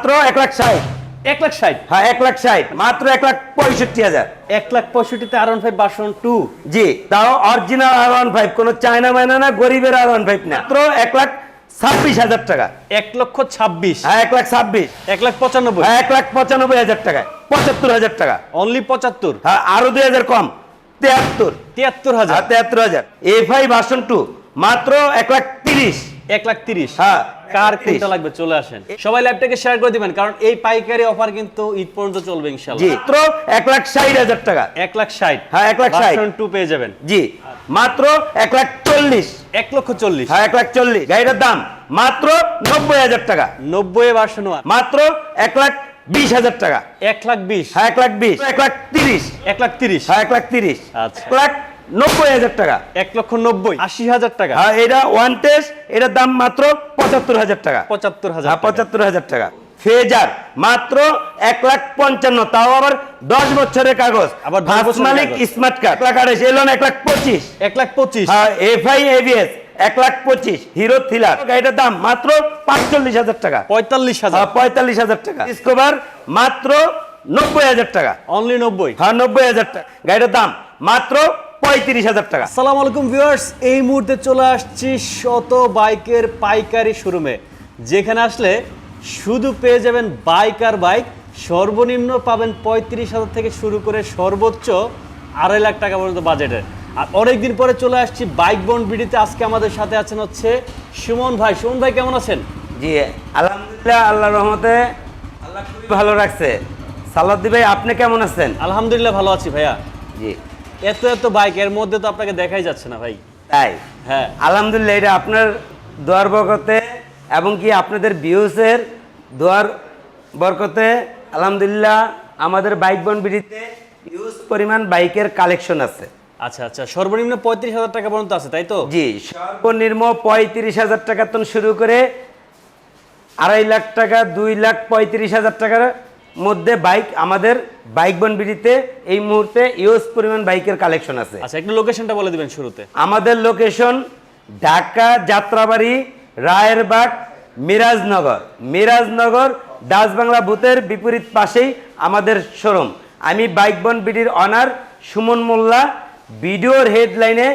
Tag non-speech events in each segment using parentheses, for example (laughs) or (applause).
মাত্র এক লাখ ষাট এক লাখ ষাট হ্যাঁ এক লাখ ষাট মাত্র এক লাখ পঁয়ষট্টি হাজার এক লাখ পঁয়ষট্টিতে R one five version two জি তাও অরিজিনাল আর ওয়ান ফাইভ কোনো চায়না মায়না না গরিবের আর ওয়ান ফাইভ না মাত্র এক লাখ ছাব্বিশ হাজার টাকা এক লক্ষ ছাব্বিশ হ্যাঁ এক লাখ ছাব্বিশ এক লাখ পঁচানব্বই হ্যাঁ এক লাখ পঁচানব্বই হাজার টাকা পঁচাত্তর হাজার টাকা অনলি পঁচাত্তর হ্যাঁ আরও দুই হাজার কম তেহাত্তর তিয়াত্তর হাজার হ্যাঁ তেহাত্তর হাজার এফ আই ভার্সন টু মাত্র এক লাখ তিরিশ এক লাখ তিরিশ হ্যাঁ কার 30 কোনটা লাগবে চলে আসেন সবাই ল্যাপটপকে শেয়ার করে দিবেন কারণ এই পাইকারি অফার কিন্তু ঈদ পর্যন্ত চলবে জি ইনশাল্লাহ মাত্র এক লাখ ষাট হাজার টাকা এক লাখ ষাট হ্যাঁ, এক লাখ ষাট। টু পেয়ে যাবেন জি মাত্র এক লাখ চল্লিশ এক লক্ষ চল্লিশ হ্যাঁ এক লাখ চল্লিশ গাড়িটার দাম মাত্র নব্বই হাজার টাকা নব্বই ওয়ান মাত্র এক লাখ বিশ হাজার টাকা এক লাখ বিশ হ্যাঁ এক লাখ বিশ এক লাখ তিরিশ এক লাখ তিরিশ হ্যাঁ এক লাখ তিরিশ আচ্ছা। এক লাখ নব্বই হাজার টাকা। এক লক্ষ নব্বই। আশি হাজার টাকা। হ্যাঁ এটা ওয়ান টেস্ট এটার দাম মাত্র পঁচাত্তর হাজার টাকা। পঁচাত্তর হাজার হ্যাঁ পঁচাত্তর হাজার টাকা। ফেজার মাত্র এক লাখ পঞ্চান্ন। তাও আবার দশ বছরের কাগজ। আবার 10 ফার্স্ট বছরের মালিক স্মার্ট কার্ড এক লাখ আড়াইশ এলন এক লাখ পঁচিশ। এক লাখ পঁচিশ। হ্যাঁ এফআই এবিএস এক লাখ পঁচিশ। হিরো থ্রিলার গাড়িটার দাম মাত্র পাঁচচল্লিশ হাজার টাকা। পঁয়তাল্লিশ হাজার। হ্যাঁ পঁয়তাল্লিশ হাজার টাকা। ডিসকভার মাত্র নব্বই হাজার টাকা। অনলি নব্বই। হ্যাঁ নব্বই হাজার টাকা। গাড়িটার দাম মাত্র পঁয়ত্রিশ হাজার টাকা। আসসালামু আলাইকুম ভিউয়ার্স এই মুহূর্তে চলে আসছি শত বাইকের পাইকারি শোরুমে। যেখানে আসলে শুধু পেয়ে যাবেন বাইক আর বাইক সর্বনিম্ন পাবেন পঁয়ত্রিশ হাজার থেকে শুরু করে সর্বোচ্চ আড়াই লাখ টাকা পর্যন্ত বাজেটের। আর অনেকদিন পরে চলে আসছি বাইক বন্ড বিডিতে। আজকে আমাদের সাথে আছেন হচ্ছে সুমন ভাই। সুমন ভাই কেমন আছেন? জি আলহামদুলিল্লাহ আল্লাহ রহমতে আল্লাহ খুবই ভালো রাখছে। সালাদ্দি ভাই আপনি কেমন আছেন? আলহামদুলিল্লাহ ভালো আছি ভাইয়া। জি। এত এত বাইক এর মধ্যে তো আপনাকে দেখাই যাচ্ছে না ভাই। তাই? হ্যাঁ। আলহামদুলিল্লাহ এটা আপনার দোয়ার বরকতে এবং কি আপনাদের ভিউসের দোয়ার বরকতে আলহামদুলিল্লাহ আমাদের বাইক বন বিড়িতে ইউজ পরিমাণ বাইকের কালেকশন আছে। আচ্ছা আচ্ছা। সর্বনিম্ন পঁয়ত্রিশ হাজার টাকা পর্যন্ত আছে তাই তো? জি সর্বনিম্ন পঁয়ত্রিশ হাজার টাকা তো শুরু করে আড়াই লাখ টাকা দুই লাখ পঁয়ত্রিশ হাজার টাকার মধ্যে বাইক আমাদের বাইক বন বিড়িতে এই মুহূর্তে ইউজ পরিমাণ বাইকের কালেকশন আছে। আচ্ছা একটু লোকেশনটা বলে দিবেন শুরুতে। আমাদের location Dhaka Jatrabari Rayerbagh Mirajnagar. Mirajnagar Dutch Bangla বুথের বিপরীত পাশেই আমাদের শোরুম আমি বাইক বন বিডির অনার সুমন মোল্লা। ভিডিওর হেডলাইনে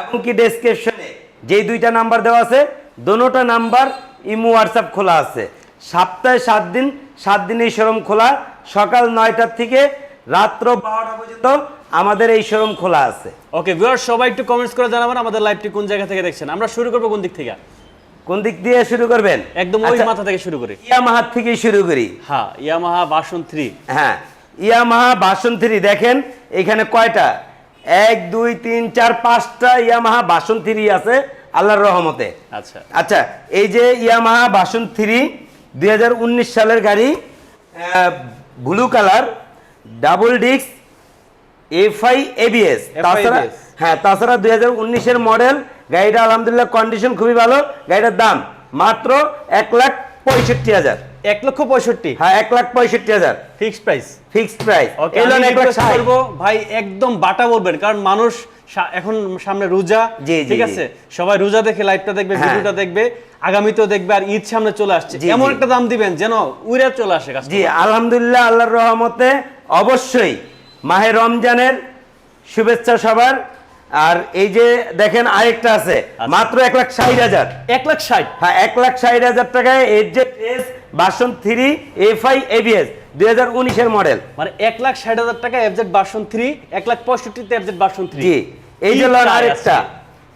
এবং কি ডেসক্রিপশনে যেই দুইটা নাম্বার দেওয়া আছে দোনোটা নাম্বার ইমো হোয়াটসঅ্যাপ খোলা আছে। সপ্তাহে সাত দিন সাত দিন এই শোরুম খোলা। সকাল নয়টার থেকে রাত্র বারোটা পর্যন্ত আমাদের এই শোরুম খোলা আছে। ওকে ভিউয়ার সবাই একটু কমেন্টস করে জানাবেন আমাদের লাইভটি কোন জায়গা থেকে দেখছেন। আমরা শুরু করব কোন দিক থেকে? কোন দিক দিয়ে শুরু করবেন? একদম ওই আচ্ছা, মাথা থেকে শুরু করি। ইয়ামাহার থেকেই শুরু করি। হ্যাঁ ইয়ামাহা বাসন থ্রি। হ্যাঁ ইয়ামাহা বাসন থ্রি দেখেন এখানে কয়টা? এক দুই তিন চার পাঁচটা ইয়ামাহা বাসন থ্রি আছে আল্লাহর রহমতে। আচ্ছা। আচ্ছা এই যে ইয়ামাহা বাসন থ্রি দুই সালের গাড়ি blue colour double disc FI ABS তাছাড়া হ্যাঁ তাছাড়া দুই হাজার উনিশের মডেল গাড়িটা আলহামদুলিল্লাহ কন্ডিশন খুবই ভালো। গাড়িটার দাম মাত্র এক লাখ পঁয়ষট্টি হাজার। এক লক্ষ পঁয়ষট্টি। হ্যাঁ এক লাখ পঁয়ষট্টি হাজার। ফিক্সড প্রাইস ফিক্সড প্রাইস করব ভাই একদম বাটা বলবেন কারণ মানুষ এখন সামনে রোজা ঠিক আছে? সবাই রোজা দেখে লাইভটা দেখবে হ্যাঁ। ভিডিওটা দেখবে। আগামীতেও দেখবে আর ঈদ সামনে চলে আসছে। এমন একটা দাম দিবেন যেন উইরা চলে আসে জি আলহামদুলিল্লাহ আল্লাহর রহমতে অবশ্যই মাহে রমজানের শুভেচ্ছা সবার। আর এই যে দেখেন আরেকটা আছে মাত্র এক লাখ ষাট হাজার। এক লাখ ষাট? হ্যাঁ এক লাখ ষাট হাজার টাকায় এর যে S version three F I ABS দুই হাজার উনিশের মডেল। মানে এক লাখ ষাট হাজার টাকা এফজেড বাসন থ্রি এক লাখ পঁয়ষট্টিতে এফজেড বাসন থ্রি। এই যে লন আরেকটা।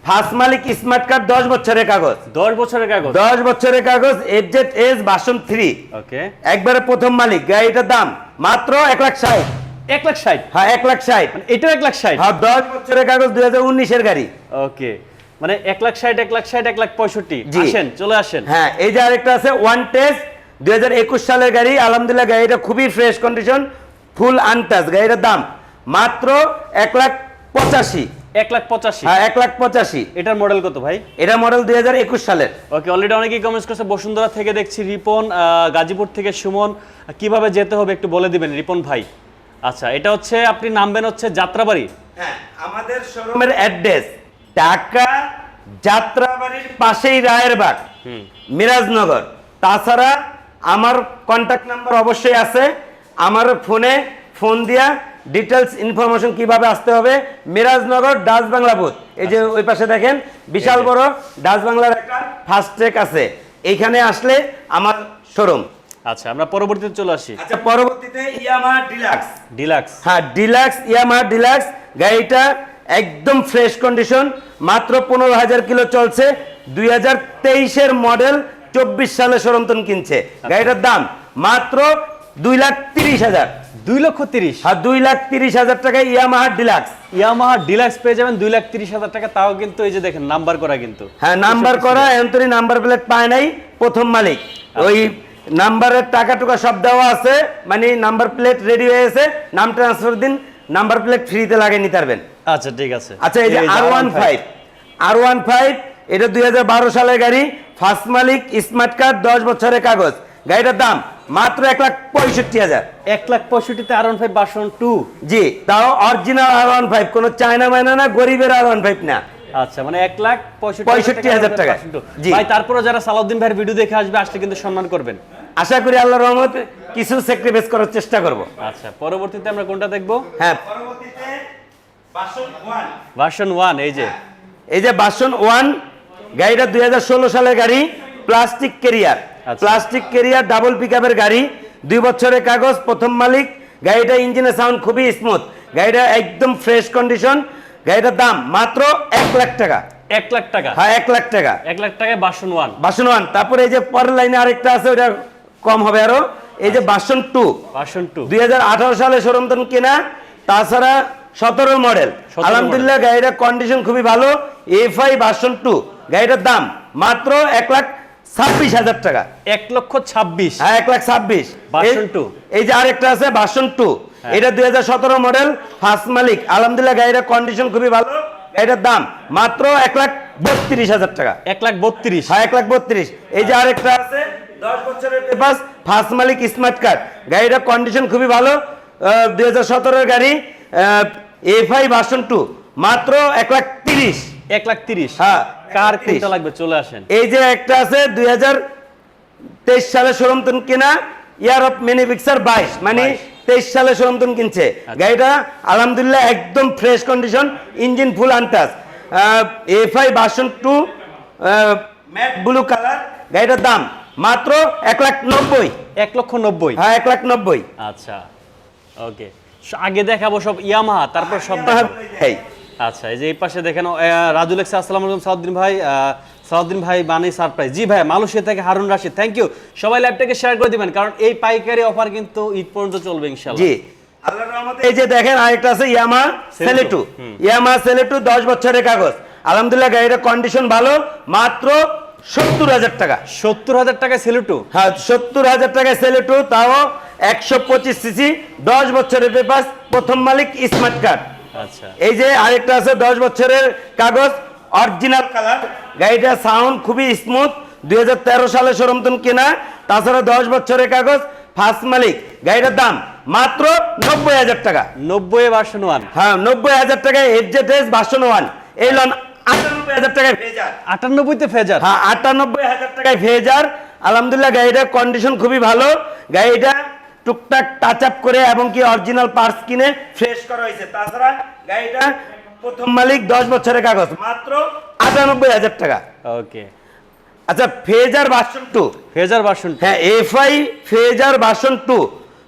ফার্স্ট মালিক স্মার্ট কার্ড দশ বছরের কাগজ। দশ বছরের কাগজ? দশ বছরের কাগজ F Z S version three okay. একবারে প্রথম মালিক। গাড়িটার দাম মাত্র এক লাখ ষাট। এক লাখ ষাট? হ্যাঁ এক লাখ ষাট। মানে এটাও এক লাখ ষাট? হ্যাঁ দশ বছরের কাগজ দুই হাজার উনিশের গাড়ি। ওকে। মানে এক লাখ ষাট এক লাখ ষাট এক লাখ পঁয়ষট্টি। আসেন চলে আসেন। হ্যাঁ এই যে আরেকটা আছে ওয়ান টেস্ট দুই হাজার একুশ সালের গাড়ি। আলহামদুলিল্লাহ গাড়িটা খুবই ফ্রেশ কন্ডিশন ফুল আনটাচ গাড়িটার দাম মাত্র এক লাখ পঁচাশি। এক লাখ পঁচাশি। হ্যাঁ এক লাখ পঁচাশি। এটার মডেল কত ভাই? এটা মডেল দুই হাজার একুশ সালের। ওকে অলরেডি অনেকেই কমেন্টস করছে বসুন্ধরা থেকে দেখছি রিপন আহ, গাজীপুর থেকে সুমন কীভাবে যেতে হবে একটু বলে দিবেন রিপন ভাই? আচ্ছা এটা হচ্ছে আপনি নামবেন হচ্ছে যাত্রাবাড়ি। হ্যাঁ আমাদের শোরুমের অ্যাড্রেস ঢাকা যাত্রাবাড়ির পাশেই রায়েরবাগ মিরাজনগর। তাছাড়া আমার কন্ট্যাক্ট নাম্বার অবশ্যই আছে। আমার ফোনে ফোন দিয়া ডিটেলস ইনফরমেশন কীভাবে আসতে হবে? Mirajnagar Dutch Bangla booth. এই যে ওই পাশে দেখেন বিশাল বড় ডাচ বাংলার একটা ফাস্ট ট্রেক আছে। এইখানে আসলে আমার শোরুম আচ্ছা আমরা পরবর্তীতে চলে আসি। আচ্ছা পরবর্তীতে ইয়ামা ডিলাক্স। ডিলাক্স। হ্যাঁ ডিলাক্স ইয়ামা ডিলাক্স। গাড়িটা একদম ফ্রেশ কন্ডিশন মাত্র পনেরো হাজার কিলো চলছে। দুই হাজার তেইশের মডেল চব্বিশ সালে সরন্তন কিনছে। গাড়িটার দাম মাত্র দুই লাখ তিরিশ হাজার। দুই লক্ষ তিরিশ। আর দুই লাখ তিরিশ হাজার টাকায় ইয়ামাহা ডিলাক্স। ইয়ামাহা ডিলাক্স পেয়ে যাবেন দুই লাখ তিরিশ হাজার টাকা তাও কিন্তু এই যে দেখেন নাম্বার করা কিন্তু। হ্যাঁ নাম্বার করা এন্তরি নাম্বার প্লেট পায় নাই প্রথম মালিক। ওই নাম্বারের টাকা টুকা সব দেওয়া আছে মানে নাম্বার প্লেট রেডি হয়ে গেছে নাম ট্রান্সফার দিন নাম্বার প্লেট ফ্রিতে লাগিয়ে নিতে পারবেন। আচ্ছা ঠিক আছে। আচ্ছা এই যে R one five R one five এটা দুই হাজার বারো সালের গাড়ি ফার্স্ট মালিক স্মার্ট কার্ড দশ বছরের কাগজ। গাড়িটার দাম মাত্র এক লাখ পঁয়ষট্টি হাজার। এক লাখ পঁয়ষট্টিতে R one five version two জি তাও অরিজিনাল আর ওয়ান ফাইভ কোনো চায়না মায়না না গরিবের আর ওয়ান ফাইভ না। আচ্ছা মানে এক লাখ পঁয়ষট্টি হাজার টাকা। জি। ভাই তারপরে যারা সালাউদ্দিন ভাইয়ের ভিডিও দেখে আসবে আসলে কিন্তু সম্মান করবেন। আশা করি আল্লাহ রহমত কিছু স্যাক্রিফাইস করার চেষ্টা করব। আচ্ছা পরবর্তীতে আমরা কোনটা দেখব? হ্যাঁ। পরবর্তীতে বাসন ওয়ান ভার্সন ওয়ান এই যে। এই যে বাসন ওয়ান গাড়িটা দুই হাজার ষোলো সালের গাড়ি plastic carrier. Plastic carrier double peak গাড়ি দুই বছরের কাগজ প্রথম মালিক। গাড়িটা ইঞ্জিনের সাউন্ড খুবই স্মুথ গাড়িটা একদম ফ্রেশ কন্ডিশন গাড়িটার দাম মাত্র এক লাখ টাকা। এক লাখ টাকা। হ্যাঁ এক লাখ টাকা। এক লাখ টাকায় বাসন ওয়ান বাসন ওয়ান তারপরে এই যে পরের লাইনে আরেকটা আছে ওটা কম হবে আরও। এই যে বাসন টু ভার্সন টু দুই হাজার আঠারো সালে কেনা। তাছাড়া সতেরো মডেল আলহামদুলিল্লাহ গাড়িটার কন্ডিশন খুবই ভালো। এফ আই ভার্সন টু গাড়িটার দাম মাত্র এক লাখ ছাব্বিশ হাজার টাকা। এক লক্ষ ছাব্বিশ। হ্যাঁ এক লাখ ছাব্বিশ। এই- 2 এই যে আরেকটা আছে ভার্সন টু। হ্যাঁ। এটা দু হাজার সতেরো মডেল ফার্স্ট মালিক। আলহামদুলিল্লাহ গাড়িটার কন্ডিশন খুবই ভালো। গাড়িটার দাম মাত্র এক লাখ বত্রিশ হাজার টাকা। এক লাখ বত্রিশ। হ্যাঁ এক লাখ বত্রিশ। এই যে আরেকটা আছে দশ বছরের পেপাস ফার্স্ট মালিক স্মার্ট কার্ড গাড়িটার কন্ডিশন খুবই ভালো। দুই হাজার সতেরোর গাড়ি এফ আই ভার্সন টু। মাত্র এক লাখ তিরিশ। এক লাখ তিরিশ। হ্যাঁ। কার 31 কোনটা লাগবে? চলে আসেন। এই যে একটা আছে দুই হাজার তেইশ সালে সরমতন কেনা ইয়ার অফ ম্যানুফ্যাকচার বাইশ মানে তেইশ সালে সরমতন কিনছে। গাড়িটা আলহামদুলিল্লাহ একদম fresh condition engine full untouch F I version two matte blue colour গাড়িটার দাম মাত্র এক লাখ নব্বই। এক লক্ষ নব্বই। হ্যাঁ এক লাখ নব্বই। আচ্ছা। ওকে। আগে দেখাবো সব ইয়ামাহা তারপর সব দেখাবো। আচ্ছা এই যে এই পাশে দেখেন রাজুল এক্সা আসসালামু আলাইকুম সাউদ্দিন ভাই। সাউদ্দিন ভাই বানি সারপ্রাইজ। জি ভাই মালয়েশিয়া থেকে হারুন রাশিদ। থ্যাংক ইউ সবাই ল্যাপটপকে শেয়ার করে দিবেন কারণ এই পাইকারি অফার কিন্তু ঈদ পর্যন্ত চলবে ইনশাআল্লাহ। জি। আল্লাহর রহমতে এই যে দেখেন আরেকটা আছে ইয়ামা সেলেটু ইয়ামা সেলেটু দশ বছরের কাগজ। আলহামদুলিল্লাহ গাড়িটার কন্ডিশন ভালো মাত্র সত্তর হাজার টাকা। সত্তর হাজার টাকায় সেলুটু হ্যাঁ সত্তর হাজার টাকায় সেলেটু তাও একশো পঁচিশ সিসি দশ বছরের পেপার প্রথম মালিক স্মার্ট কার্ড। এই যে আরেকটা আছে দশ বছরের কাগজ অরিজিনাল কালার গাড়িটা সাউন্ড খুবই স্মুথ দু হাজার তেরো সালে সরমতন কেনা। তাছাড়া দশ বছরের কাগজ ফার্স্ট মালিক। গাড়িটার দাম মাত্র নব্বই হাজার টাকা। নব্বই ভার্সন ওয়ান হ্যাঁ নব্বই হাজার টাকায় এফজেড এস ভার্সন ওয়ান এই লন আটানব্বই হাজার টাকায় ভেজার আটানব্বইতে ফেজার হ্যাঁ আটানব্বই হাজার টাকায় ভেজার আলহামদুলিল্লাহ গাড়িটার কন্ডিশন খুবই ভালো। গাড়িটা টুকটাক টাচ আপ করে এবং কি অরিজিনাল পার্টস কিনে ফ্রেশ করা হয়েছে। তাছাড়া গাড়িটা প্রথম মালিক দশ বছরের কাগজ মাত্র আটানব্বই হাজার টাকা। ওকে। আচ্ছা Fazer version two Fazer version হ্যাঁ এফআই ফেজার ভার্সন টু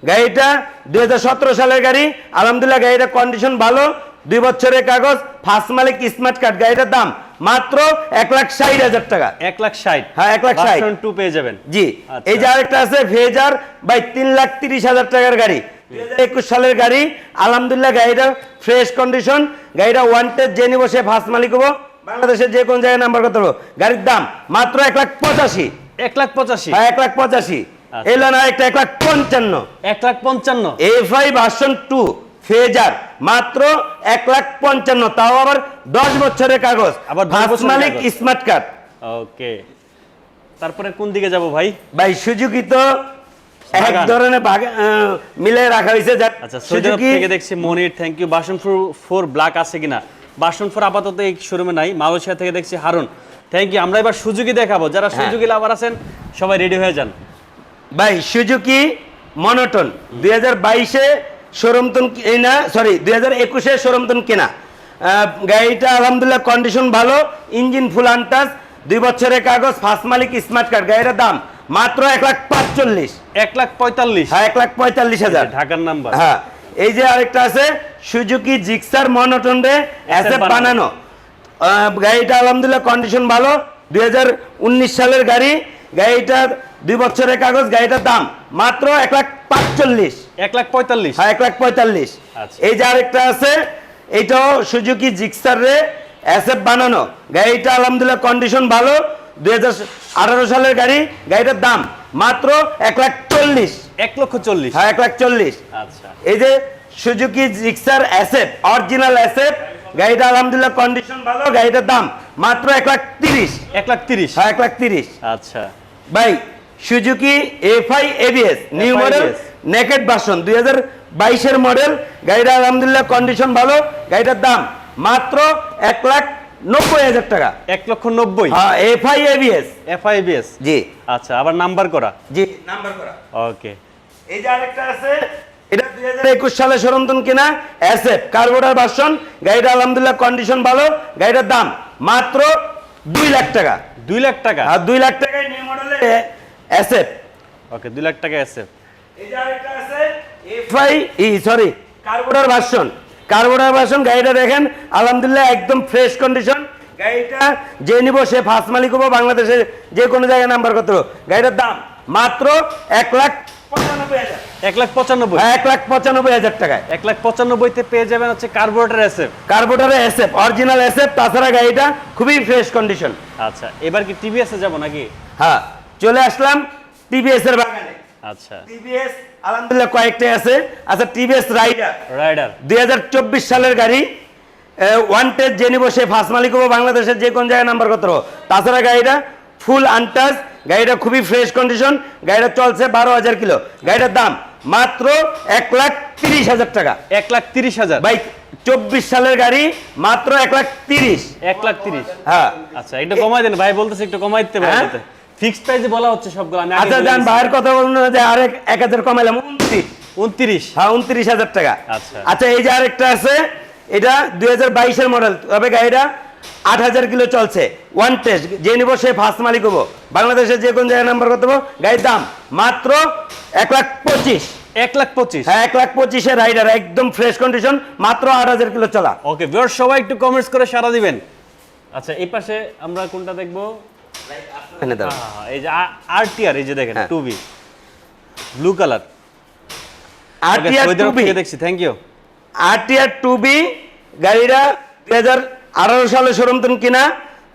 গাড়িটা দুই হাজার সতেরো সালের গাড়ি। আলহামদুলিল্লাহ গাড়িটার কন্ডিশন ভালো। দুই বছরের কাগজ ফার্স্ট মালিক স্মার্ট কার্ড গাড়িটার দাম মাত্র এক লাখ ষাট হাজার টাকা। এক লাখ ষাট। হ্যাঁ, এক লাখ ষাট। টু পেয়ে যাবেন। জি আচ্ছা। এই যে আরেকটা আছে ভেজার বাই তিন লাখ তিরিশ হাজার টাকার গাড়ি। একুশ সালের গাড়ি। আলহামদুলিল্লাহ গাড়িটা ফ্রেশ কন্ডিশন গাড়িটা ওয়ান্টেড যে নিব সে ফার্স্ট মালিক হব। বাংলাদেশের যে কোন জায়গায় নাম্বার করতে হব গাড়ির দাম মাত্র এক লাখ পঁচাশি। এক লাখ পঁচাশি। হ্যাঁ এক লাখ পঁচাশি। আচ্ছা। এলো না একটা এক লাখ পঞ্চান্ন। এক লাখ পঞ্চান্ন। F I version two Fazer মাত্র এক লাখ পঞ্চান্ন তাও আবার দশ বছরের কাগজ। আবার মালিক স্মার্ট কার্ড ওকে। তারপরে কোন দিকে যাব ভাই? ভাই সুজুকি তো এক ধরনের মিলে রাখা হয়েছে আচ্ছা সুজুকি থেকে দেখছি Monir thank you version four four black আছে কিনা? বাসন ফোর আপাতত এই শোরুমে নাই মালয়েশিয়া থেকে দেখছি হারুন। থ্যাংক ইউ আমরা এবার সুজুকি দেখাবো। যারা হ্যাঁ। সুজুকি লাভার আছেন সবাই রেডি হয়ে যান। ভাই সুজুকি মনোটন দুই হাজার বাইশে শোরুমতন কেনা সরি দুই হাজার একুশে শোরুমতন কেনা? গাড়িটা আলহামদুলিল্লাহ কন্ডিশন ভালো ইঞ্জিন ফুল আনটাস দুই বছরের কাগজ ফার্স্ট মালিক স্মার্ট কার্ড গাড়িটার দাম মাত্র এক লাখ পাঁচচল্লিশ। এক লাখ পঁয়তাল্লিশ। হ্যাঁ এক লাখ পঁয়তাল্লিশ হাজার। ঢাকার নাম্বার হ্যাঁ এই যে আরেকটা আছে সুজুকি জিক্সার মনোটন রে অ্যাসেপ বানানো। গাড়িটা আলহামদুলিল্লাহ কন্ডিশন ভালো দুই হাজার উনিশ সালের গাড়ি। গাড়িটার দুই বছরের কাগজ গাড়িটার দাম মাত্র এক লাখ পাঁচচল্লিশ। এক লাখ পঁয়তাল্লিশ। হ্যাঁ এক লাখ পঁয়তাল্লিশ। আচ্ছা। এই যে আরেকটা আছে এটাও সুজুকি জিক্সার রে অ্যাসেপ বানানো। গাড়িটা আলহামদুলিল্লাহ কন্ডিশন ভালো দুই হাজার আঠারো সালের গাড়ি গাড়িটার দাম মাত্র এক লাখ চল্লিশ। এক লক্ষ চল্লিশ। হ্যাঁ এক লাখ চল্লিশ। আচ্ছা। এই যে Suzuki Gixxer SF original SF গাড়িটা আলহামদুলিল্লাহ কন্ডিশন ভালো গাড়িটার দাম মাত্র এক লাখ তিরিশ। এক লাখ তিরিশ? হ্যাঁ এক লাখ তিরিশ। আচ্ছা। ভাই Suzuki FI ABS new model naked version দুই হাজার বাইশের মডেল গাড়িটা আলহামদুলিল্লাহ কন্ডিশন ভালো গাড়িটার দাম মাত্র এক লাখ নব্বই হাজার টাকা। এক লক্ষ নব্বই? হ্যাঁ এফআই এবিএস এফআইবিএস জি। আচ্ছা আবার নাম্বার করা? জি নাম্বার করা। ওকে এই যে আরেকটা আছে একুশ সালে সরন্তন কিনা? SF carburettor version. গাড়িটা আলহামদুলিল্লাহ কন্ডিশন ভালো। গাড়িটার দাম মাত্র দুই লাখ টাকা। দুই লাখ টাকা? আর দুই লাখ টাকায় নিউ অ্যাসেপ ওকে দুই লাখ টাকা আছে এই যে আরেকটা আছে এফআই ই sorry carburettor version. Carburettor version গাড়িটা দেখেন আলহামদুলিল্লাহ একদম ফ্রেশ কন্ডিশন গাড়িটা যে নিব সে ফার্স্ট মালিক হব বাংলাদেশের যে কোনো জায়গায় নাম্বার করতে গাড়িটার দাম মাত্র এক লাখ এক লাখ পঁচানব্বই এক লাখ পঁচানব্বই হাজার টাকায়। এক লাখ পঁচানব্বইতে পেয়ে যাবেন হচ্ছে কার্বোরেটর এসএফ। কার্বোটারে এসএফ অরিজিনাল এসএফ তাছাড়া গাড়িটা খুবই ফ্রেশ কন্ডিশন আচ্ছা এবার কি টিভিএস এ যাব নাকি? হ্যাঁ চলে আসলাম টিভিএস এর বাগানে। আচ্ছা। টিভিএস আলহামদুলিল্লাহ আছে। আচ্ছা টিভিএস রাইডার রাইডার দুই হাজার চব্বিশ সালের গাড়ি ওয়ান্টেড যে নিব সে ফার্স্ট মালিক হব বাংলাদেশের যে কোন জায়গায় নাম্বার কত তাছাড়া গাড়িটা ফুল আনটাচ গাড়িটা খুবই ফ্রেশ কন্ডিশন গাড়িটা চলছে বারো হাজার কিলো। গাড়িটার দাম মাত্র এক লাখ তিরিশ হাজার টাকা। এক লাখ তিরিশ হাজার? বাইক চব্বিশ সালের গাড়ি মাত্র এক লাখ তিরিশ। এক লাখ তিরিশ? হ্যাঁ। আচ্ছা একটু কমাই দেন ভাই বলতেছে একটু কমাই দিতে হ্যাঁ? ভাই ফিক্সড প্রাইসে বলা হচ্ছে সবগুলো আমি আচ্ছা যান ভাইয়ের কথা বলুন যে আরেক এক হাজার কমাইলাম উনত্রিশ। উনত্রিশ? হ্যাঁ উনত্রিশ হাজার টাকা। আচ্ছা। আচ্ছা এই যে আরেকটা আছে এটা দুই হাজার বাইশের মডেল তবে গাড়িটা আট হাজার কিলো চলছে। ওয়ান টেস্ট যে নিব সে ফার্স্ট মালিক হব। বাংলাদেশের যে কোন জায়গায় নাম্বার করতে গাড়ির দাম মাত্র এক লাখ পঁচিশ। এক লাখ পঁচিশ। হ্যাঁ এক লাখ পঁচিশের রাইডার একদম ফ্রেশ কন্ডিশন মাত্র আট হাজার কিলো চলা। ওকে ভিউয়ার সবাই একটু কমেন্টস করে সারা দিবেন। আচ্ছা এই পাশে আমরা কোনটা দেখব? এই যে আরটিআর এই যে দেখেন। Two B blue colour RTR two B দেখছি thank you RTR two B গাড়িটা দুই আঠারো সালে শোরুমতন কিনা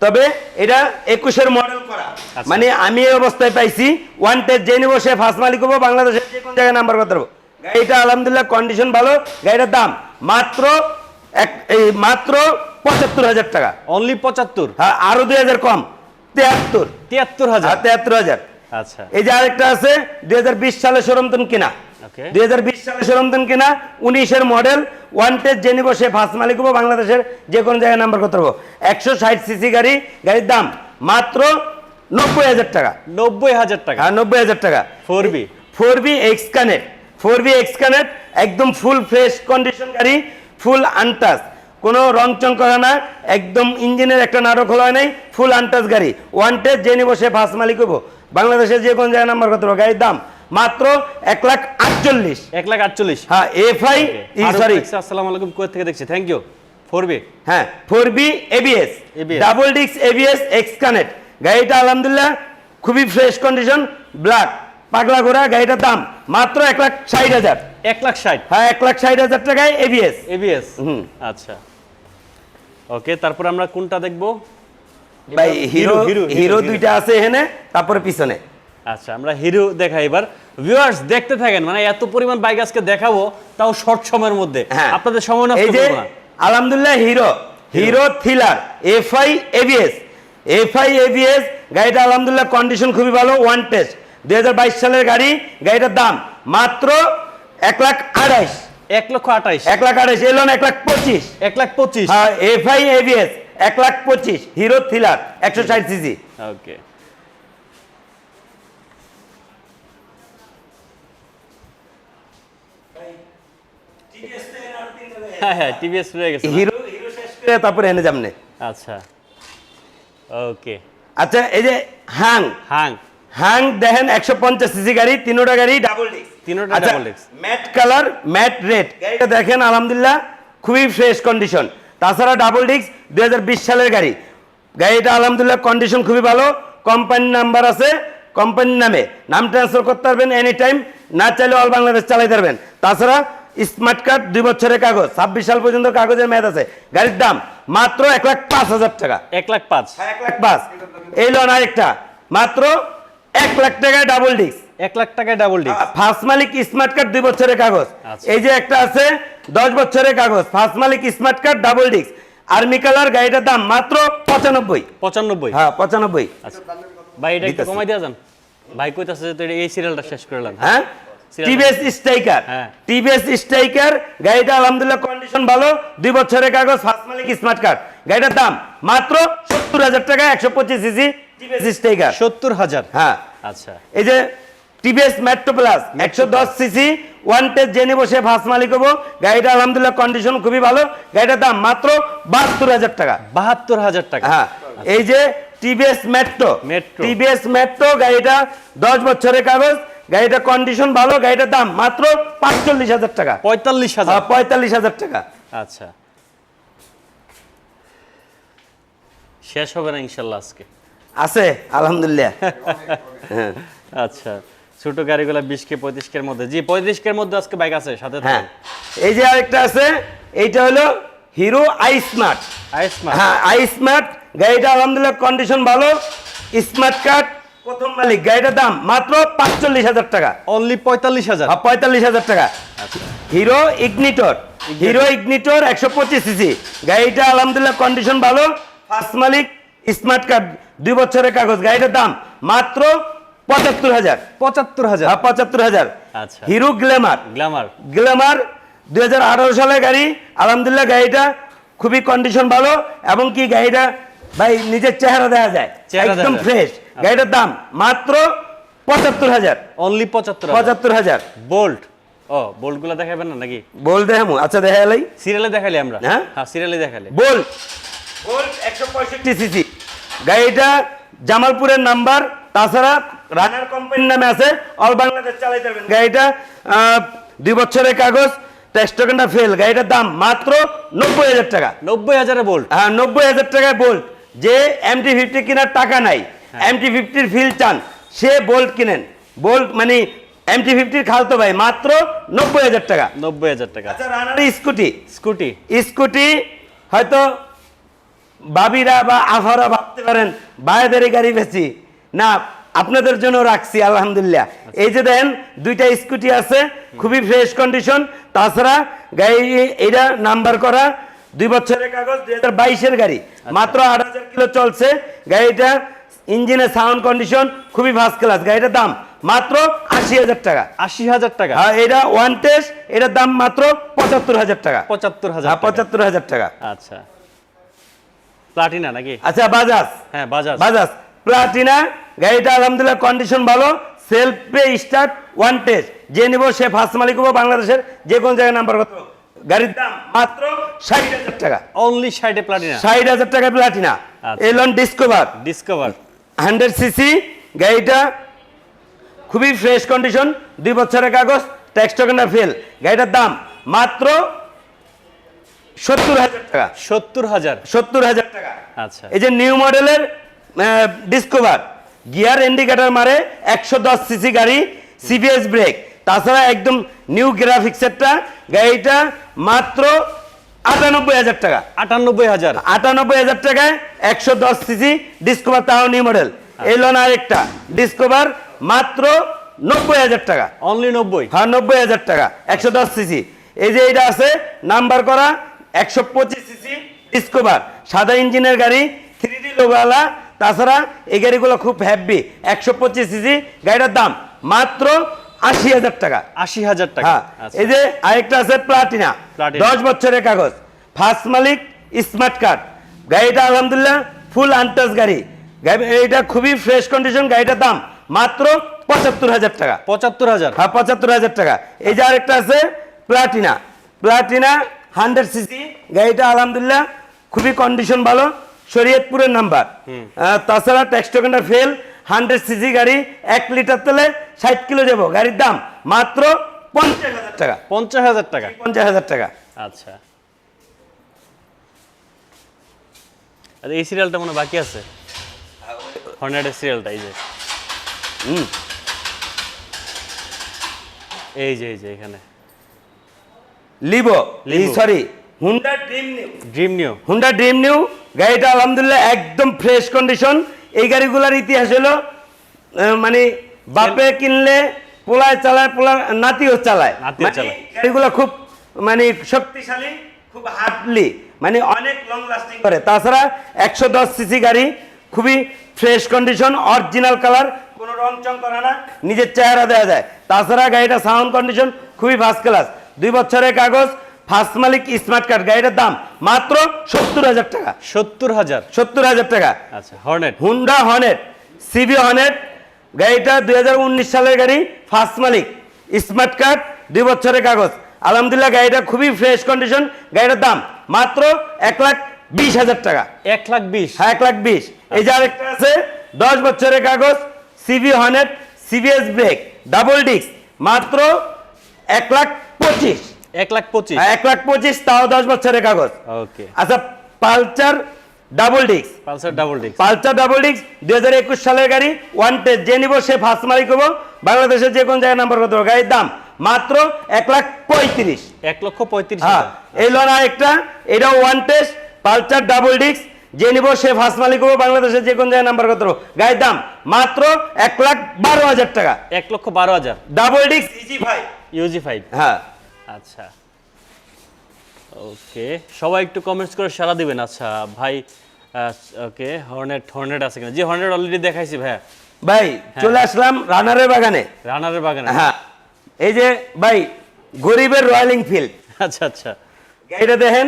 তবে এটা একুশের মডেল করা। আচ্ছা। মানে আমি এই অবস্থায় পাইছি ওয়ান টেস্ট যে নিবো সে ফার্স্ট মালিক হব বাংলাদেশের যে কোন জায়গায় নাম্বার করতে পারব। গাড়িটা আলহামদুলিল্লাহ কন্ডিশন ভালো গাড়িটার দাম মাত্র এক এই মাত্র পঁচাত্তর হাজার টাকা। অনলি পঁচাত্তর? হ্যাঁ আরও দুই হাজার কম তিয়াত্তর। হ্যাঁ হাজার? তেহাত্তর হাজার। আচ্ছা। এই যে আরেকটা আছে দুই হাজার বিশ সালে শোরুমতন কিনা। দুই হাজার বিশ সালে সরঞ্জন কিনা উনিশের মডেল ওয়ান টেস্ট যে নিব সে ফার্স্ট মালিক হব বাংলাদেশের যে কোনো জায়গায় নাম্বার করতে পারব। একশো ষাট সিসি গাড়ি গাড়ির দাম মাত্র নব্বই হাজার টাকা। নব্বই হাজার টাকা। হ্যাঁ নব্বই হাজার টাকা। Four B four B X connect four B X connect একদম ফুল ফ্রেশ কন্ডিশন গাড়ি ফুল আনটাচ কোনো রংচং করা না একদম ইঞ্জিনের একটা নাড়ো খোলা হয় নাই ফুল আনটাচ গাড়ি। ওয়ান টেস্ট যে নিব সে ফার্স্ট মালিক হব বাংলাদেশের যে কোনো জায়গায় নাম্বার করতে পারব। গাড়ির দাম মাত্র এক লাখ আটচল্লিশ। এক লাখ আটচল্লিশ। হ্যাঁ এফআই সরি আসসালামু আলাইকুম কোথা থেকে দেখছি? থ্যাংক ইউ ফোর বি হ্যাঁ ফোর বি এবিএস ডাবল ডিক্স এবিএস এক্স কানেক্ট গাড়িটা আলহামদুলিল্লাহ খুবই ফ্রেশ কন্ডিশন ব্ল্যাক পাগলা ঘোড়া গাড়িটার দাম মাত্র এক লাখ ষাট হাজার। এক লাখ ষাট। হ্যাঁ এক লাখ ষাট হাজার টাকায় এবিএস এবিএস হুম। আচ্ছা। ওকে তারপর আমরা কোনটা দেখব? ভাই হিরো হিরো দুইটা আছে এখানে তারপরে পিছনে। আচ্ছা আমরা হিরো দেখাই এবার। ভিউয়ার্স দেখতে থাকেন মানে এত পরিমাণ বাইক আজকে দেখাবো তাও শর্ট সময়ের মধ্যে। হ্যাঁ। আপনাদের সময় নষ্ট এই যে করব না। আলহামদুলিল্লাহ Hero Hero Thriller FI ABS FI ABS গাড়িটা আলহামদুলিল্লাহ কন্ডিশন খুবই ভালো ওয়ান টেস্ট দুই সালের গাড়ি গাড়িটার দাম মাত্র এক লাখ আড়াইশ। এক লক্ষ আঠাইশ। এক লাখ আড়াইশ এলন এক লাখ পঁচিশ। এক লাখ পঁচিশ। হ্যাঁ এফআই এবিএস এক লাখ পঁচিশ। হিরো থ্রিলার একশো ষাট সিসি ওকে হ্যাঁ হ্যাঁ টিভিএস রয়ে গেছে হিরো হিরো শেষ করে তারপরে এনে যামনে আচ্ছা। ওকে আচ্ছা এই যে হাং। হাং। হাং দেখেন একশো পঞ্চাশ সিসি গাড়ি তিনোটা গাড়ি ডাবল ডিস্ক তিনোটা double matte colour matte red গাড়িটা দেখেন আলহামদুলিল্লাহ খুবই ফ্রেশ কন্ডিশন তাছাড়া ডাবল ডিস্ক দুই সালের গাড়ি। গাড়িটা আলহামদুলিল্লাহ কন্ডিশন খুবই ভালো। কোম্পানির নাম্বার আছে কোম্পানির নামে। নাম ট্রান্সফার করতে পারবেন এনি টাইম না চাইলে অল বাংলাদেশ চালাইতে পারবেন। তাছাড়া স্মার্ট কার্ড দুই বছরের কাগজ ছাব্বিশ সাল পর্যন্ত কাগজের মেয়াদ আছে। গাড়ির দাম মাত্র এক লাখ পাঁচ হাজার টাকা। এক লাখ পাঁচ। এক লাখ পাঁচ। এই লোন আরেকটা মাত্র এক লাখ টাকায় ডাবল ডিস্ক এক লাখ টাকায় ডাবল ডিস্ক ফার্স্ট মালিক স্মার্ট কার্ড দুই বছরের কাগজ। আচ্ছা। এই যে একটা আছে দশ বছরের কাগজ ফার্স্ট মালিক smart card double disc army colour গাড়িটার দাম মাত্র পঁচানব্বই। পঁচানব্বই? হ্যাঁ পঁচানব্বই। আচ্ছা। ভাই এটা কমাই দেওয়া যান। ভাই কইতাছে যে এই সিরিয়ালটা শেষ করলাম হ্যাঁ? TVS Stryker. হ্যাঁ। টিভিএস স্ট্রাইকার গাড়িটা আলহামদুলিল্লাহ কন্ডিশন ভালো দুই বছরের কাগজ ফার্স্ট মালিক স্মার্ট কার্ড গাড়িটার দাম মাত্র সত্তর হাজার টাকা একশো পঁচিশ সিসি টিভিএস স্ট্রাইকার। সত্তর হাজার। হ্যাঁ। আচ্ছা। এই যে টিভিএস মেট্রো প্লাস একশো দশ সিসি ওয়ান টেস্ট জেনে বসে ফার্স্ট মালিক হব। গাড়িটা আলহামদুলিল্লাহ কন্ডিশন খুবই ভালো। গাড়িটার দাম মাত্র বাহাত্তর হাজার টাকা। বাহাত্তর হাজার টাকা। হ্যাঁ। এই যে TVS Metro Metro। TVS Metro গাড়িটা দশ বছরের কাগজ গাড়িটা কন্ডিশন ভালো গাড়িটার দাম মাত্র পাঁচচল্লিশ হাজার টাকা। পঁয়তাল্লিশ হাজার। পঁয়তাল্লিশ হাজার টাকা। আচ্ছা। শেষ হবে না ইনশাল্লাহ আজকে? আছে আলহামদুলিল্লাহ। (laughs) আচ্ছা ছোট গাড়িগুলো বিশ কে পঁয়ত্রিশ কের মধ্যে। জি পঁয়ত্রিশ কের মধ্যে আজকে বাইক আছে সাথে হ্যাঁ। এই যে আরেকটা আছে এইটা হলো হিরো আই স্মার্ট আইসমার্ট হ্যাঁ আই স্মার্ট গাড়িটা আলহামদুলিল্লাহ কন্ডিশন ভালো স্মার্ট কার্ড প্রথম মালিক গাড়িটার দাম মাত্র পাঁচচল্লিশ হাজার টাকা। অনলি পঁয়তাল্লিশ হাজার। আর পঁয়তাল্লিশ হাজার টাকা। হিরো ইগনিটর হিরো ইগনিটর একশো পঁচিশ সিসি গাড়িটা আলহামদুলিল্লাহ কন্ডিশন ভালো। ফার্স্ট মালিক স্মার্ট কার্ড দুই বছরের কাগজ। গাড়িটার দাম মাত্র পঁচাত্তর হাজার। পঁচাত্তর হাজার। হ্যাঁ, পঁচাত্তর হাজার। আচ্ছা। হিরো গ্ল্যামার গ্ল্যামার গ্ল্যামার দুই হাজার আঠারো সালের গাড়ি। আলহামদুলিল্লাহ গাড়িটা খুবই কন্ডিশন ভালো। এবং কি গাড়িটা ভাই নিজের চেহারা দেখা যায়। একদম ফ্রেশ গাড়িটার দাম মাত্র পঁচাত্তর হাজার। অনলি পঁচাত্তর পঁচাত্তর হাজার। বোল্ট ও বোল্টগুলো দেখাবেন না নাকি? বল দেখামু। আচ্ছা দেখা এলাই সিরিয়ালে দেখালে আমরা? হ্যাঁ? হ্যাঁ সিরিয়ালে দেখালে বল বল একশো পঁয়ষট্টি সিসি গাড়িটা জামালপুরের নাম্বার তাছাড়া রানার কোম্পানির নামে আছে। অল বাংলাদেশ চালাইতে পারবেন গাড়িটা আহ, দুই বছরের কাগজ টেস্টোকেনটা ফেল গাড়িটার দাম মাত্র নব্বই হাজার টাকা। নব্বই হাজারে বোল্ট হ্যাঁ নব্বই হাজার টাকায় বোল্ট যে এমটি ফিফটি কেনার টাকা নাই এমটি ফিফটির ফিল চান সে বোল্ট কিনেন। বোল্ট মানে এমটি ফিফটির খালতো ভাই মাত্র নব্বই হাজার টাকা। নব্বই হাজার টাকা। আচ্ছা স্কুটি। স্কুটি। স্কুটি হয়তো বাবিরা বা আফারা ভাবতে পারেন বাইরের গাড়ি বেশি না আপনাদের জন্য রাখছি আলহামদুলিল্লাহ। এই যে দেন দুইটা স্কুটি আছে খুবই ফ্রেশ কন্ডিশন তাছাড়া গাড়ি এটা নাম্বার করা দুই বছরের কাগজ দুই হাজার বাইশের গাড়ি। মাত্র আট হাজার কিলো চলছে। গাড়িটা ইঞ্জিনের সাউন্ড কন্ডিশন খুবই ফার্স্ট ক্লাস গাড়িটার দাম মাত্র আশি হাজার টাকা। আশি হাজার টাকা। হ্যাঁ এটা ওয়ান টেস্ট এটার দাম মাত্র পঁচাত্তর হাজার টাকা। পঁচাত্তর হাজার হ্যাঁ পঁচাত্তর হাজার টাকা। আচ্ছা। প্লাটিনা নাকি? আচ্ছা বাজাজ। হ্যাঁ বাজাজ। বাজাজ প্লাটিনা। গাড়িটা আলহামদুলিল্লাহ কন্ডিশন ভালো সেলফ পে স্টার্ট ওয়ান টেস্ট যে নিব সে ফার্স্ট মালিক হব বাংলাদেশের যে কোন জায়গায় নাম্বার কত গাড়ির দাম মাত্র ষাট হাজার টাকা। অনলি সাইডে প্লাটিনা ষাট হাজার টাকা প্লাটিনা। এলন ডিসকভার ডিসকভার হান্ড্রেড সিসি গাড়িটা খুবই ফ্রেশ কন্ডিশন দুই বছরের কাগজ ট্যাক্স টোকেনটা ফেল গাড়িটার দাম মাত্র সত্তর হাজার টাকা। সত্তর হাজার। সত্তর হাজার টাকা। আচ্ছা। এই যে নিউ মডেলের ডিসকভার গিয়ার ইন্ডিকেটর মারে একশো দশ সিসি গাড়ি সিবিএস ব্রেক তাছাড়া একদম নিউ গ্রাফিক্সেরটা গাড়িটা মাত্র আটানব্বই হাজার টাকা। আটানব্বই হাজার। আটানব্বই হাজার টাকায় একশো দশ সিসি ডিসকভার তাও নিউ মডেল। এলো না আরেকটা ডিসকভার মাত্র নব্বই হাজার টাকা। অনলি নব্বই। হ্যাঁ নব্বই হাজার টাকা একশো দশ সিসি। এই যে এটা আছে নাম্বার করা একশো পঁচিশ সিসি ডিসকভার। সাদা ইঞ্জিনের গাড়ি থ্রি ডি লোগালা তাছাড়া এই গাড়িগুলো খুব হ্যাপি একশো পঁচিশ সিসি গাড়িটার দাম। মাত্র আশি হাজার টাকা। আশি হাজার টাকা। হ্যাঁ আচ্ছা। এই যে আরেকটা আছে প্লাটিনা। দশ বছরের কাগজ। ফার্স্ট মালিক স্মার্ট কার্ড। গাড়িটা আলহামদুলিল্লাহ ফুল আনটাচ গাড়ি। এইটা খুবই ফ্রেশ কন্ডিশন গাড়িটার দাম মাত্র পঁচাত্তর হাজার টাকা। পঁচাত্তর হাজার। হ্যাঁ পঁচাত্তর হাজার টাকা। এই যে আরেকটা আছে প্লাটিনা। প্লাটিনা হান্ড্রেড সিসি গাড়িটা আলহামদুলিল্লাহ খুবই কন্ডিশন ভালো। শরীয়তপুরের নাম্বার তাছাড়া ট্যাক্সটোকেনটা ফেল হান্ড্রেড সিসি গাড়ি এক লিটার তেলে ষাট কিলো যাব। গাড়ির দাম মাত্র পঞ্চাশ হাজার টাকা। পঞ্চাশ হাজার টাকা? পঞ্চাশ হাজার টাকা। আচ্ছা। আর এই সিরিয়ালটা মনে বাকি আছে? হর্নেটের সিরিয়ালটা এই যে। হুম। এই যে এই যে এখানে। লিবো Livo। Sorry Honda Dream new Dream new Honda Dream new গাড়িটা আলহামদুলিল্লাহ একদম ফ্রেশ কন্ডিশন এই গাড়িগুলার ইতিহাস হলো মানে বাপে কিনলে পোলায় চালায় পোলার নাতিও চালায়। মানে। গাড়িগুলো খুব মানে শক্তিশালী খুব হার্ডলি মানে অনেক লং লাস্টিং করে। তাছাড়া একশো দশ সিসি গাড়ি খুবই ফ্রেশ কন্ডিশন অরিজিনাল কালার কোনো রং চং করে না নিজের চেহারা দেওয়া যায়। তাছাড়া গাড়িটা সাউন্ড কন্ডিশন খুবই ফার্স্ট ক্লাস দুই বছরের কাগজ ফার্স্ট মালিক স্মার্ট কার্ড গাড়িটার দাম মাত্র সত্তর হাজার টাকা। সত্তর হাজার? সত্তর হাজার টাকা। আচ্ছা Hornet Honda Hornet CB Hornet গাড়িটা দু হাজার উনিশ সালের গাড়ি ফার্স্ট মালিক স্মার্ট কার্ড দুই বছরের কাগজ। আলহামদুলিল্লাহ গাড়িটা খুবই ফ্রেশ কন্ডিশন গাড়িটার দাম মাত্র এক লাখ বিশ হাজার টাকা। এক লাখ বিশ? হ্যাঁ এক লাখ বিশ। এই যে আরেকটা আছে দশ বছরের কাগজ CB Hornet CBS brake double disc মাত্র এক লাখ পঁচিশ। এক লাখ পঁচিশ। হ্যাঁ, এক লাখ পঁচিশ তাও দশ বছরের কাগজ। ওকে আচ্ছা Pulsar double disc. Pulsar double disc. Pulsar double disc দুই হাজার একুশ সালের গাড়ি ওয়ান টেস্ট যে নিব সে ফার্স্ট মালিক হব। বাংলাদেশের যে কোন জায়গায় নাম্বার? গাড়ির দাম মাত্র এক লাখ পঁয়ত্রিশ। এক লক্ষ পঁয়ত্রিশ হ্যাঁ এই লোন আরেকটা এটাও one test Pulsar double disc যে নিব সে ফার্স্ট মালিক হব। বাংলাদেশের যে কোন জায়গায় নাম্বার কত? গাড়ির দাম মাত্র এক লাখ বারো হাজার টাকা। এক লক্ষ বারো হাজার। ডাবল ডিস্ক ইজি ভাই ইউজি ফাইভ হ্যাঁ। আচ্ছা। ওকে সবাই একটু কমেন্টস করে সারা দিবেন। আচ্ছা ভাই ওকে হর্নেট হর্নেট আছে কিনা? জি হর্নেট অলরেডি দেখাইছি ভাইয়া। ভাই চলে আসলাম রানারের বাগানে। রানারের বাগানে। হ্যাঁ এই যে ভাই গরিবের রয়্যাল এনফিল্ড আচ্ছা আচ্ছা। গাড়িটা দেখেন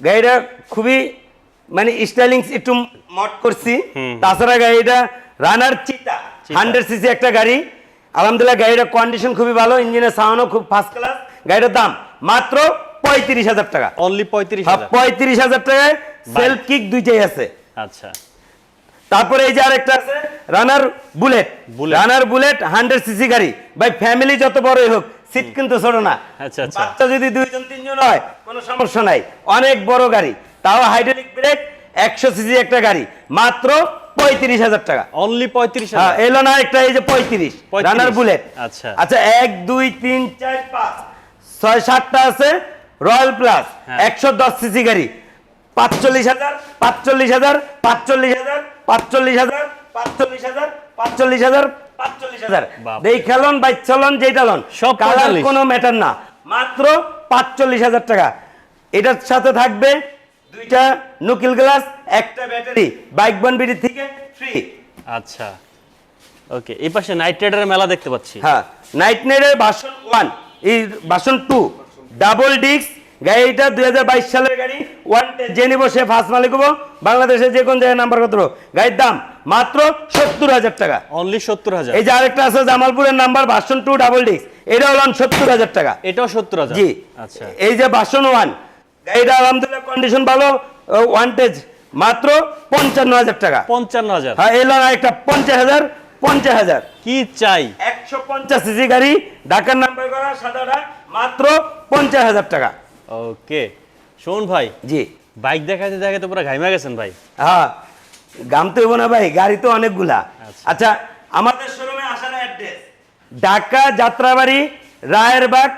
গাড়িটা খুবই মানে স্টাইলিং একটু মট করছি। তাছাড়া গাড়িটা রানার চিতা হান্ড্রেড সিসি একটা গাড়ি। আলহামদুলিল্লাহ গাড়িটার কন্ডিশন খুবই ভালো ইঞ্জিনের সাউন্ডও খুব ফার্স্ট ক্লাস গাড়িটার দাম মাত্র পঁয়ত্রিশ হাজার টাকা। অনলি পঁয়ত্রিশ হ্যাঁ, পঁয়ত্রিশ হাজার টাকায় সেলফ কিক দুইটাই আছে। আচ্ছা। তারপরে এই যে আরেকটা আছে Runner Bullet Runner Bullet hundred CC গাড়ি। ভাই ফ্যামিলি যত বড়ই হোক সিট কিন্তু ছোট না। আচ্ছা, আচ্ছা। বাচ্চা যদি দুইজন তিনজন হয় কোনো সমস্যা নাই। অনেক বড় গাড়ি তাও হাইড্রোলিক ব্রেক একশো সিসি একটা গাড়ি। মাত্র পঁয়ত্রিশ হাজার টাকা। অনলি পঁয়ত্রিশ হ্যাঁ এলো না একটা এই যে পঁয়ত্রিশ রানার বুলেট আচ্ছা। আচ্ছা এক দুই তিন চার পাঁচ ছয় সাতটা আছে রয়্যাল প্লাস। একশো দশ সিসি গাড়ি। পাঁচচল্লিশ হাজার পাঁচচল্লিশ হাজার পাঁচচল্লিশ হাজার পাঁচচল্লিশ হাজার পাঁচচল্লিশ হাজার পাঁচচল্লিশ হাজার পাঁচচল্লিশ হাজার। বাপ। এই খেলন বাইক চলন যেটা লন সব কালার কোনো ম্যাটার না। মাত্র পাঁচচল্লিশ হাজার টাকা। এটার সাথে থাকবে দুইটা নুকিল গ্লাস একটা ব্যাটারি বাইক বনবিডি থেকে ফ্রি আচ্ছা। ওকে এই পাশে নাইট রাইডারের মেলা দেখতে পাচ্ছি। হ্যাঁ নাইট নেটের বাসন ওয়ান এই বাসন টু ডাবল ডিস্ক গাড়িটা দুই সালের গাড়ি ওয়ান যে নিব সে ফার্স্ট মালিক হব। বাংলাদেশের যে কোন জায়গায় নাম্বার কত? গাড়ির দাম মাত্র সত্তর হাজার টাকা। অনলি সত্তর হাজার। এই যে আরেকটা আছে জামালপুরের নাম্বার বাসন টু ডাবল ডিস্ক এটা হলো সত্তর হাজার টাকা। এটাও সত্তর হাজার। জি। আচ্ছা। এই যে বাসন ওয়ান গাড়িটা আলহামদুলিল্লাহ কন্ডিশন ভালো ওয়ান্টেজ মাত্র পঞ্চান্ন হাজার টাকা। পঞ্চান্ন হাজার হ্যাঁ এলো একটা পঞ্চাশ হাজার পঞ্চাশ হাজার। কি চাই? একশো পঞ্চাশ সিসি গাড়ি ঢাকার নাম্বার করা সাদাটা মাত্র পঞ্চাশ হাজার টাকা। ওকে। শোন ভাই জি। বাইক দেখাতে দেখাতে পুরো ঘাইমা গেছেন ভাই। হ্যাঁ গাম তো হইব না ভাই গাড়ি তো অনেকগুলা। আচ্ছা। আচ্ছা আমাদের শোরুমে আসার অ্যাড্রেস ঢাকা যাত্রাবাড়ি রায়েরবাগ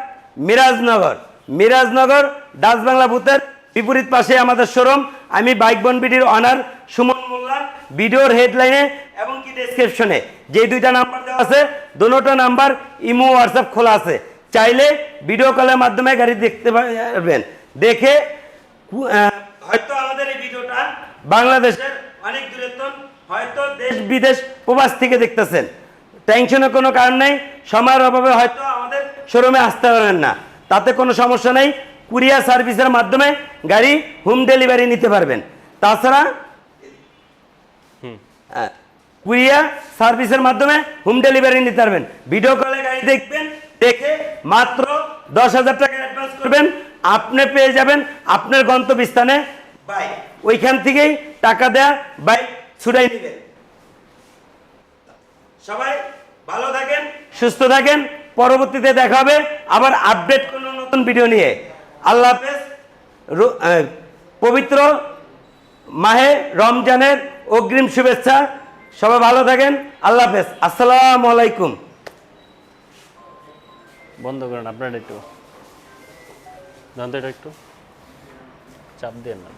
মিরাজনগর। মিরাজনগর ডাচ বাংলা বুথের বিপরীত পাশে আমাদের শোরুম। আমি বাইক বনবিডির অনার সুমন মোল্লা ভিডিওর হেডলাইনে এবং কি ডেসক্রিপশনে যে দুইটা নাম্বার দেওয়া আছে দুটো নাম্বার ইমো, হোয়াটসঅ্যাপ খোলা আছে। চাইলে ভিডিও কলের মাধ্যমে গাড়ি দেখতে পারবেন। দেখে হয়তো আমাদের এই ভিডিওটা বাংলাদেশের অনেক দূরত্ব হয়তো দেশ বিদেশ প্রবাস থেকে দেখতেছেন। টেনশনের কোনো কারণ নেই। সময়ের অভাবে হয়তো আমাদের শোরুমে আসতে পারবেন না। তাতে কোনো সমস্যা নেই। কুরিয়ার সার্ভিসের মাধ্যমে গাড়ি হোম ডেলিভারি নিতে পারবেন। তাছাড়া কুরিয়ার সার্ভিসের মাধ্যমে হোম ডেলিভারি নিতে পারবেন। ভিডিও কলে গাড়ি দেখবেন দেখে মাত্র দশ হাজার টাকা অ্যাডভান্স করবেন আপনি পেয়ে যাবেন আপনার গন্তব্যস্থানে। বাইক ওইখান থেকেই টাকা দেয়া বাইক ছুটাই নেবেন। সবাই ভালো থাকেন। সুস্থ থাকেন। পরবর্তীতে দেখা হবে। আবার আপডেট কোনো নতুন ভিডিও নিয়ে। আল্লাহ পবিত্র মাহে রমজানের অগ্রিম শুভেচ্ছা। সবাই ভালো থাকেন। আল্লাহ হাফেজ। আসসালামু আলাইকুম। বন্ধ করেন, আপনার একটু। জানতে একটু চাপ দেন না।